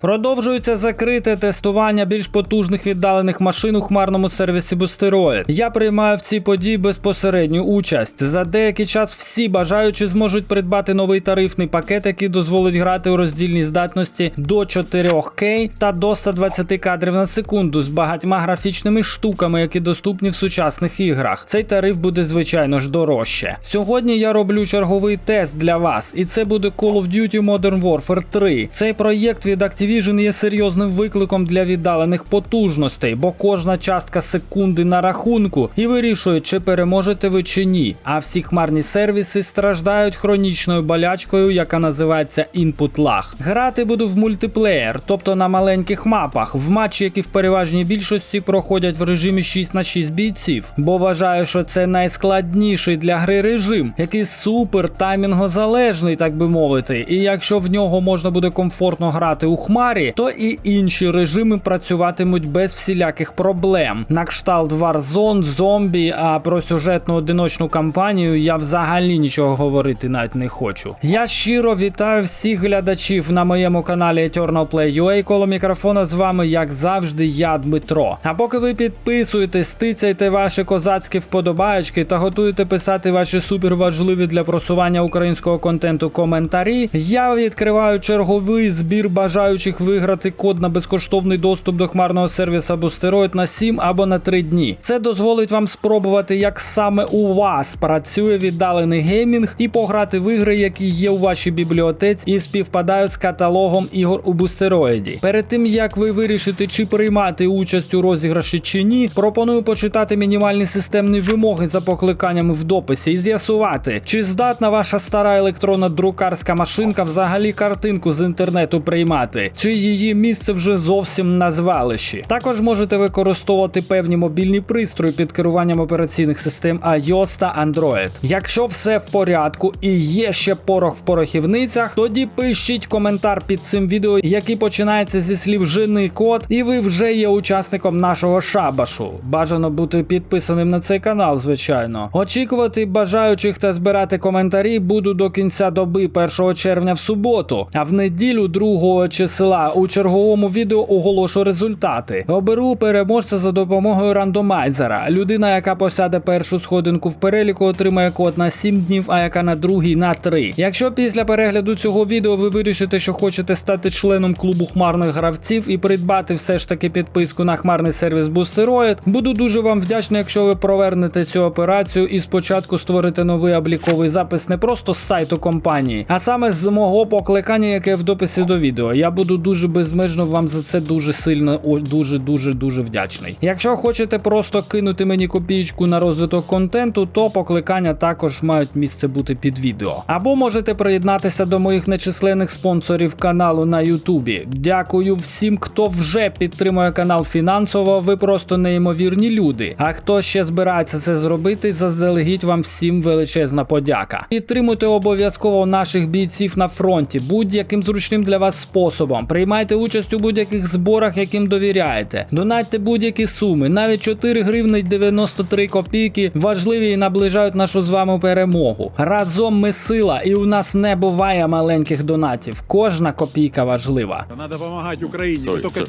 Продовжується закрите тестування більш потужних віддалених машин у хмарному сервісі Boosteroid. Я приймаю в цій події безпосередню участь. За деякий час всі бажаючі зможуть придбати новий тарифний пакет, який дозволить грати у роздільній здатності до 4К та до 120 кадрів на секунду з багатьма графічними штуками, які доступні в сучасних іграх. Цей тариф буде звичайно ж дорожче. Сьогодні я роблю черговий тест для вас, і це буде Call of Duty Modern Warfare 3. Цей проєкт від Activision є серйозним викликом для віддалених потужностей, бо кожна частка секунди на рахунку і вирішує, чи переможете ви чи ні. А всі хмарні сервіси страждають хронічною болячкою, яка називається Input Lag. Грати буду в мультиплеєр, тобто на маленьких мапах, в матчі, які в переважній більшості проходять в режимі 6 на 6 бійців, бо вважаю, що це найскладніший для гри режим, який супер таймінгозалежний, так би мовити. І якщо в нього можна буде комфортно грати у хмарі, то і інші режими працюватимуть без всіляких проблем. На кшталт Warzone, зомбі, а про сюжетну одиночну кампанію я взагалі нічого говорити навіть не хочу. Я щиро вітаю всіх глядачів на моєму каналі Eternal Play. Коло мікрофона з вами, як завжди, я Дмитро. А поки ви підписуєтесь, тицяйте ваші козацькі вподобаєчки та готуєте писати ваші суперважливі для просування українського контенту коментарі, я відкриваю черговий збір бажаючих виграти код на безкоштовний доступ до хмарного сервіса Boosteroid на 7 або на 3 дні. Це дозволить вам спробувати, як саме у вас працює віддалений геймінг, і пограти в ігри, які є у вашій бібліотеці і співпадають з каталогом ігор у Бустероїді. Перед тим як ви вирішите, чи приймати участь у розіграші чи ні, пропоную почитати мінімальні системні вимоги за покликаннями в дописі і з'ясувати, чи здатна ваша стара електронна друкарська машинка взагалі картинку з інтернету приймати, чи її місце вже зовсім на звалищі. Також можете використовувати певні мобільні пристрої під керуванням операційних систем iOS та Android. Якщо все в порядку і є ще порох в порохівницях, тоді пишіть коментар під цим відео, який починається зі слів жени код, і ви вже є учасником нашого шабашу. Бажано бути підписаним на цей канал, звичайно. Очікувати бажаючих та збирати коментарі буду до кінця доби 1 червня в суботу, а в неділю 2 числа у черговому відео оголошу результати. Оберу переможця за допомогою рандомайзера. Людина, яка посяде першу сходинку в переліку, отримає код на 7 днів, а яка на другий на 3. Якщо після перегляду цього відео ви вирішите, що хочете стати членом клубу хмарних гравців і придбати все ж таки підписку на хмарний сервіс Boosteroid, буду дуже вам вдячний, якщо ви провернете цю операцію і спочатку створите новий обліковий запис не просто з сайту компанії, а саме з мого покликання, яке в дописі до відео. Я буду дуже безмежно вам за це дуже сильно, дуже дуже дуже вдячний. Якщо хочете просто кинути мені копійку на розвиток контенту, то покликання також мають місце бути під відео. Або можете приєднатися до моїх нечисленних спонсорів каналу на Ютубі. Дякую всім, хто вже підтримує канал фінансово. Ви просто неймовірні люди. А хто ще збирається це зробити, заздалегідь вам всім величезна подяка. Підтримуйте обов'язково наших бійців на фронті будь-яким зручним для вас способом. Приймайте участь у будь-яких зборах, яким довіряєте. Донатьте будь-які суми, навіть 4 гривни й 93 копійки важливі і наближають нашу з вами перемогу. Разом ми сила, і у нас не буває маленьких донатів. Кожна копійка важлива. Надо помогать Украине, Стой, вы только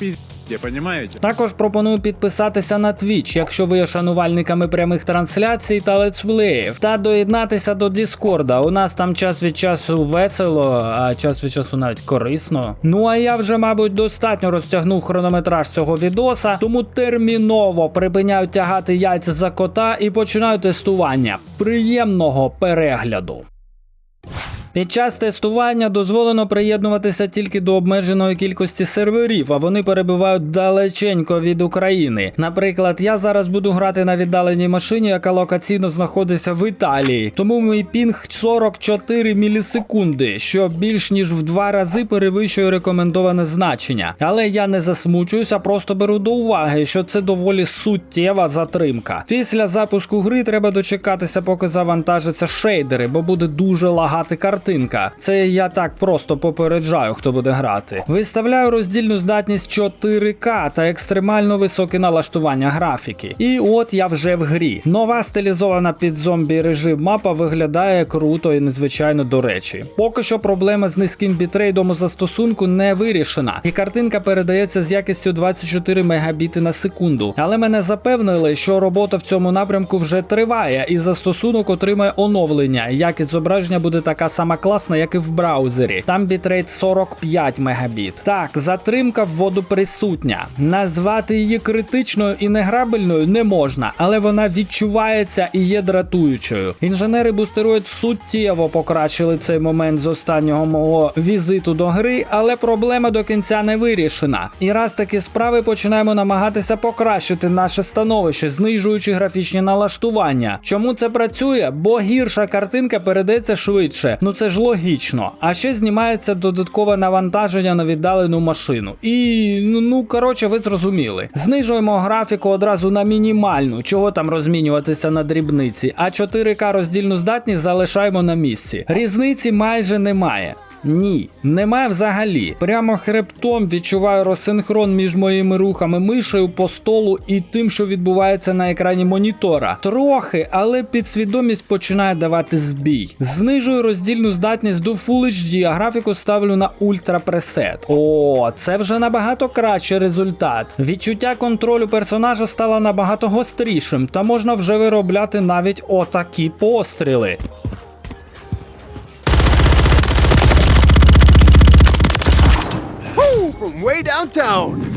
понимаете? Також пропоную підписатися на Twitch, якщо ви є шанувальниками прямих трансляцій та летсплеїв, та доєднатися до Діскорда. У нас там час від часу весело, а час від часу навіть корисно. Ну а я вже, мабуть, достатньо розтягнув хронометраж цього відоса, тому терміново припиняю тягати яйця за кота і починаю тестування. Приємного перегляду. Під час тестування дозволено приєднуватися тільки до обмеженої кількості серверів, а вони перебувають далеченько від України. Наприклад, я зараз буду грати на віддаленій машині, яка локаційно знаходиться в Італії. Тому мій пінг 44 мілісекунди, що більш ніж в два рази перевищує рекомендоване значення. Але я не засмучуюся, просто беру до уваги, що це доволі суттєва затримка. Після запуску гри треба дочекатися, поки завантажаться шейдери, бо буде дуже лагати картинка. Картинка. Це я так просто попереджаю, хто буде грати. Виставляю роздільну здатність 4К та екстремально високе налаштування графіки. І от я вже в грі. Нова стилізована під зомбі режим мапа виглядає круто і незвичайно до речі. Поки що проблема з низьким бітрейдом у застосунку не вирішена, і картинка передається з якістю 24 мегабіти на секунду. Але мене запевнили, що робота в цьому напрямку вже триває, і застосунок отримає оновлення. Якість зображення буде така сама класна, як і в браузері. Там бітрейт 45 мегабіт. Так, затримка вводу присутня. Назвати її критичною і неграбельною не можна, але вона відчувається і є дратуючою. Інженери бустероїд суттєво покращили цей момент з останнього мого візиту до гри, але проблема до кінця не вирішена. І раз такі справи починаємо намагатися покращити наше становище, знижуючи графічні налаштування. Чому це працює? Бо гірша картинка передається швидше. Ну це ж логічно. А ще знімається додаткове навантаження на віддалену машину. І ну, ну коротше, ви зрозуміли. Знижуємо графіку одразу на мінімальну, чого там розмінюватися на дрібниці, а 4К роздільну здатність залишаємо на місці. Різниці майже немає. Ні, немає взагалі. Прямо хребтом відчуваю розсинхрон між моїми рухами мишею по столу і тим, що відбувається на екрані монітора. Трохи, але підсвідомість починає давати збій. Знижую роздільну здатність до Full HD, а графіку ставлю на Ultra Preset. О, це вже набагато кращий результат. Відчуття контролю персонажа стало набагато гострішим, та можна вже виробляти навіть отакі постріли. From way downtown.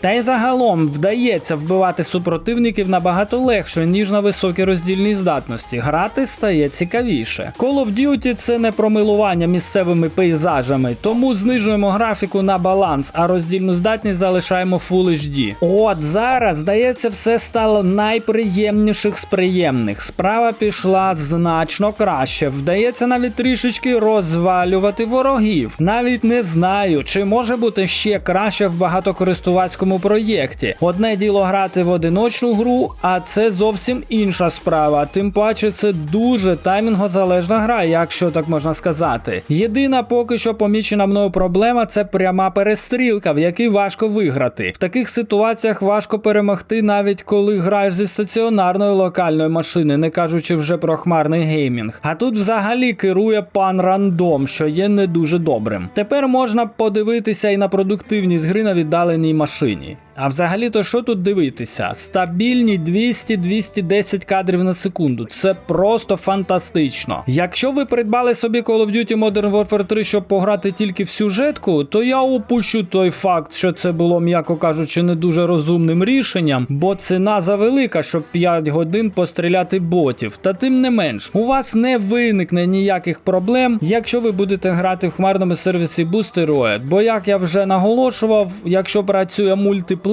Та й загалом вдається вбивати супротивників набагато легше, ніж на високій роздільній здатності. Грати стає цікавіше. Call of Duty це не промилування місцевими пейзажами, тому знижуємо графіку на баланс, а роздільну здатність залишаємо Full HD. От зараз, здається, все стало найприємніших з приємних. Справа пішла значно краще. Вдається навіть трішечки розвалювати ворогів. Навіть не знаю, чи може бути ще краще в багатокористувацькому проєкті. Одне діло грати в одиночну гру, а це зовсім інша справа. Тим паче, це дуже таймінгозалежна гра, якщо так можна сказати. Єдина поки що помічена мною проблема це пряма перестрілка, в якій важко виграти. В таких ситуаціях важко перемогти, навіть коли граєш зі стаціонарної локальної машини, не кажучи вже про хмарний геймінг. А тут взагалі керує пан рандом, що є не дуже добрим. Тепер можна подивитися і на продуктивність гри на віддаленій машині. А взагалі-то що тут дивитися? Стабільні 200-210 кадрів на секунду. Це просто фантастично. Якщо ви придбали собі Call of Duty Modern Warfare 3, щоб пограти тільки в сюжетку, то я упущу той факт, що це було, м'яко кажучи, не дуже розумним рішенням, бо ціна завелика, щоб 5 годин постріляти ботів. Та тим не менш, у вас не виникне ніяких проблем, якщо ви будете грати в хмарному сервісі Boosteroid. Бо як я вже наголошував, якщо працює мультиплеєр,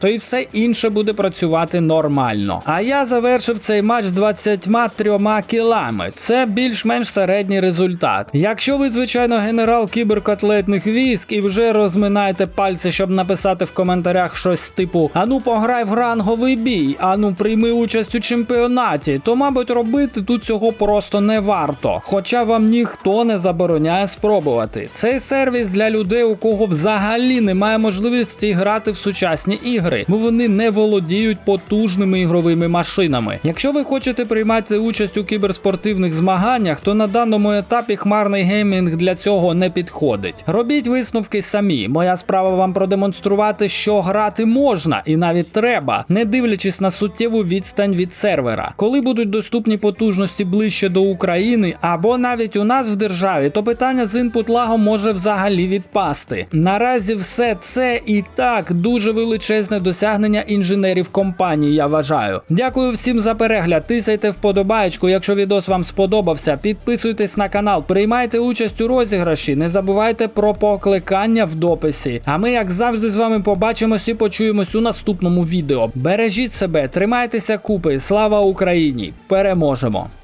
то і все інше буде працювати нормально. А я завершив цей матч з 23 кілами. Це більш-менш середній результат. Якщо ви, звичайно, генерал кіберкотлетних військ і вже розминаєте пальці, щоб написати в коментарях щось типу Ану пограй в ранговий бій, ану прийми участь у чемпіонаті, то, мабуть, робити тут цього просто не варто. Хоча вам ніхто не забороняє спробувати. Цей сервіс для людей, у кого взагалі немає можливості грати в сучасні ігри, бо вони не володіють потужними ігровими машинами. Якщо ви хочете приймати участь у кіберспортивних змаганнях, то на даному етапі хмарний геймінг для цього не підходить. Робіть висновки самі. Моя справа вам продемонструвати, що грати можна і навіть треба, не дивлячись на суттєву відстань від сервера. Коли будуть доступні потужності ближче до України або навіть у нас в державі, то питання з інпут лагом може взагалі відпасти. Наразі все це і так дуже величезне досягнення інженерів компанії, я вважаю. Дякую всім за перегляд. Тисайте вподобаєчку, якщо відос вам сподобався. Підписуйтесь на канал, приймайте участь у розіграші. Не забувайте про покликання в дописі. А ми, як завжди, з вами побачимось і почуємось у наступному відео. Бережіть себе, тримайтеся купи. Слава Україні! Переможемо!